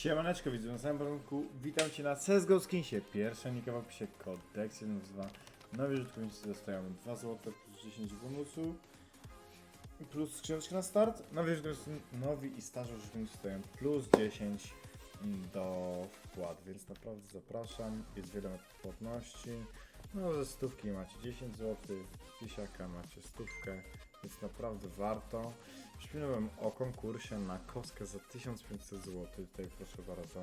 Siemaneczko widzę na samym początku, witam Cię na CSGO Skinsie, pierwsza nika w opisie kodeks 1.2 Nowi użytkownicy dostają 2 zł plus 10 bonusu. Plus skrzyneczka na start, nowi, nowi i starzy użytkownicy dostają plus 10 do wpłat, więc naprawdę zapraszam, jest wiele płatności No ze stówki macie 10 zł, tysiaka macie stówkę, więc naprawdę warto Przypominam o konkursie na kostkę za 1500 zł. Tutaj proszę bardzo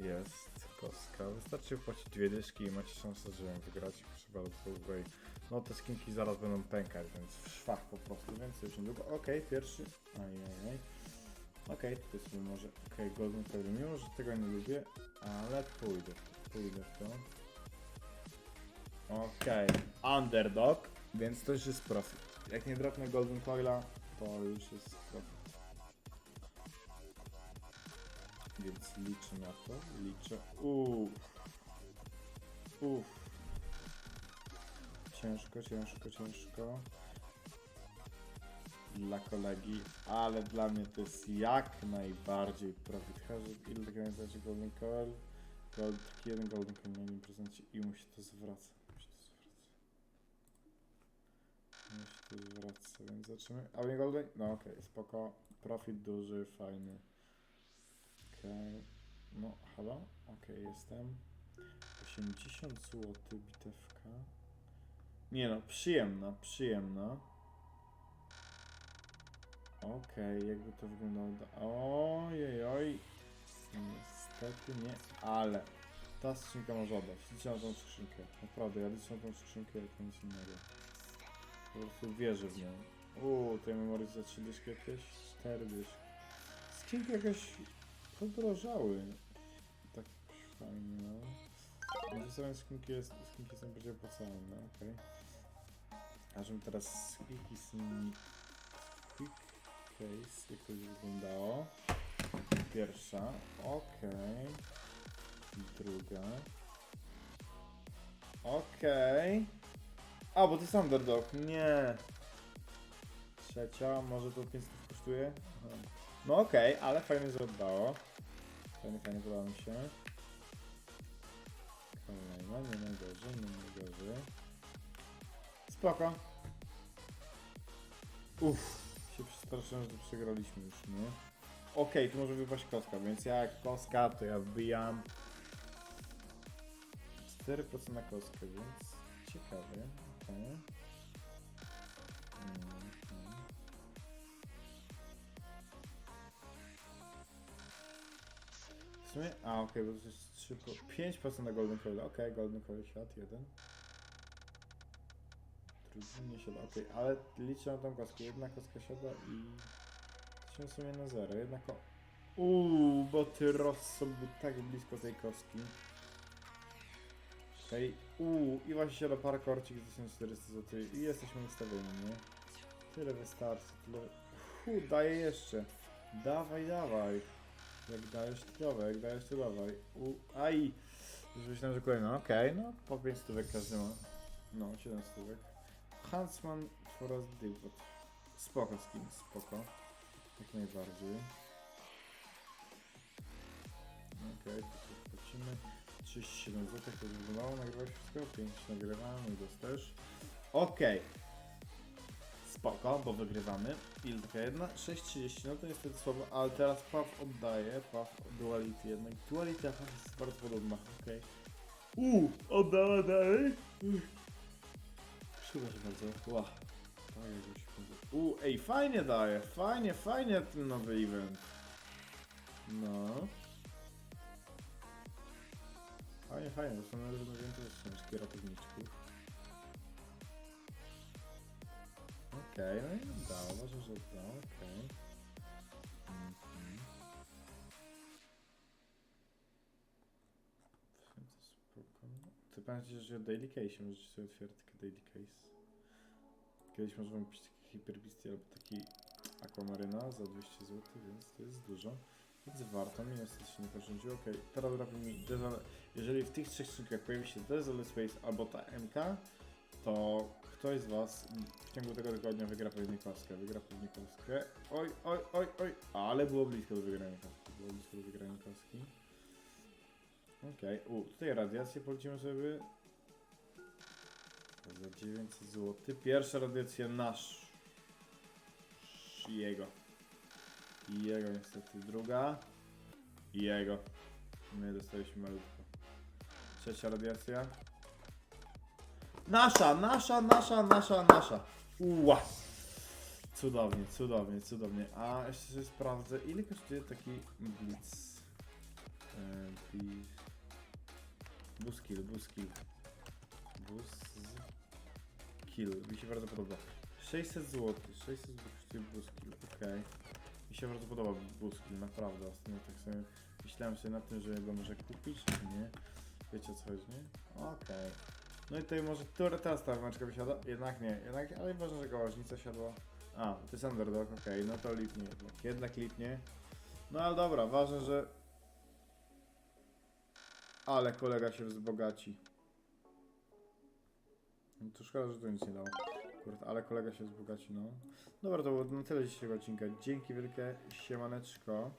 jest kostka. Wystarczy wpłacić dwie dyszki i macie szansę, że ją wygrać. Proszę bardzo tutaj. No te skinki zaraz będą pękać, więc w szwach po prostu, więc już niedługo. Okej, pierwszy. Ajajaj. Okej, tutaj sobie może. Okej, Golden Coil, mimo że tego nie lubię, ale pójdę pójdę w to. Okej, underdog, więc to już jest profit. Jak nie dropnę Golden Coila, to już jest profit. Więc liczę na to, liczę. Uuu. Uff. Ciężko, ciężko, ciężko. Dla kolegi, ale dla mnie to jest jak najbardziej profit. Hazard, ile nazywacie Golden Coil? Gold, jeden Golden Coil na innym prezencie i mu się to zwraca. Mu się to zwraca. Zwraca, więc zaczynamy. A nie Golden? No okej, spoko. Profit duży, fajny. Okej. No, halo? Okej, jestem. 80 zł bitewka. Nie no, przyjemna, przyjemna. Okej, jakby to wyglądało. Ojej, oj. Niestety nie, ale ta skrzynka może oddać. Liczę na tą skrzynkę. Naprawdę, ja liczę na tą skrzynkę jak nic innego. Po prostu wierzę w nią. Uuu, tej memory za 3 dyszki jakieś? 4 dyszki. Skrzynki jakieś podrożały. Tak fajnie, no. Sobie skrzynki, jest, skrzynki są bardziej opłacalne, okej. A żebym teraz z nimi... Quick case, jak to wyglądało. Pierwsza, okej. Druga. Okej. A, bo to jest underdog, nie. Trzecia, może to 500 kosztuje? No okej, ale fajnie, oddało. Fajnie, fajnie, podoba mi się. Kolejna, nie najgorzej, nie najgorzej. Spoko. Uff, się przestraszyłem, że przegraliśmy już, nie? Okej, tu może wypaść kostka, więc ja jak kostka, to ja wbijam 4% na kostkę, więc ciekawie. Mhm. W sumie, a okej, bo to jest 3, po- 5% na Golden Coil, okej, Golden Coil siad, jeden. Drugi nie siada, okej, ale liczę na tą kostkę, jedna kostka siada i... Się w sumie na zero, jedna ko... Uuu, bo ty Rosso był tak blisko tej kostki. Okej, uuu, i właśnie siada parkorcik z 1400 zł i jesteśmy ustawieni, nie? Tyle wystarczy, tyle... Hu, daję jeszcze. Dawaj, dawaj. Jak dajesz, to dawaj, jak dajesz, to dawaj. U, aj! Już myślałem, że kolejna, okej, no po 5 stówek każdy ma. No, 7 stówek. Huntsman Forest Depot. Spoko skin, spoko. Jak najbardziej. Okej, okay, tu płacimy. 37 zł, to wyglądało, nagrywałeś wszystko? 5 nagrywamy, i też. Okej. Spoko, bo wygrywamy. Ile taka jedna? 6.30, no to niestety słabo, ale teraz Paw oddaje, Paw Duality jednak. Duality a Paw jest bardzo podobna, okej. Uuu, oddała dalej? Przepraszam bardzo, ła. Uuu, ej, fajnie daje, fajnie, fajnie ten nowy event. No. Fajnie, zastanawiam się, że więcej książki ratowniczków. Okej, no i oddało, uważam, że oddało, okej. Sumie to spoko. Ty pamiętacie, że Daily Case, możecie sobie otwierać taki Daily Case. Kiedyś możemy kupić taki Hyperbeast albo taki Aquamarina za 200 zł, więc to jest dużo. Więc warto, mnie niestety się nie porządziło. Okej, teraz robi mi Desole... Jeżeli w tych trzech skrzynkach pojawi się Desolate Space albo ta MK, to ktoś z Was w ciągu tego tygodnia wygra pewnie kostkę. Wygra pewnie kostkę. Oj, oj, oj, oj, ale było blisko do wygrania kostki. Było blisko do wygrania kostki. Okej, u, tutaj radiację polecimy sobie za 900 zł. Pierwsza radiacja nasz. Jego. I jego niestety. Druga. I jego. My dostaliśmy malutko. Trzecia radiacja. Nasza, nasza, nasza, nasza, nasza. Uła. Cudownie, cudownie, cudownie. A jeszcze sobie sprawdzę, ile kosztuje taki blitz. Bli- Buskill, buskill. Bus... Kill, mi się bardzo podoba. 600 zł, 600 zł kosztuje buskill, okej. Mi się bardzo podoba buskill, naprawdę. Ostatnio tak sobie myślałem sobie nad tym, że go może kupić, czy nie. Wiecie o co chodzi, nie? Okej. No i tutaj może która teraz ta wysiada? Jednak nie, jednak, ale ważne, że gałąźnica siadła. A, to jest underdog, okej, no to lipnie jednak. Jednak lipnie. No ale dobra, ważne, że... Ale kolega się wzbogaci. No to szkoda, że to nic nie dało. Kurde, ale kolega się wzbogaci, no. Dobra, to było na tyle dzisiejszego odcinka. Dzięki wielkie, siemaneczko.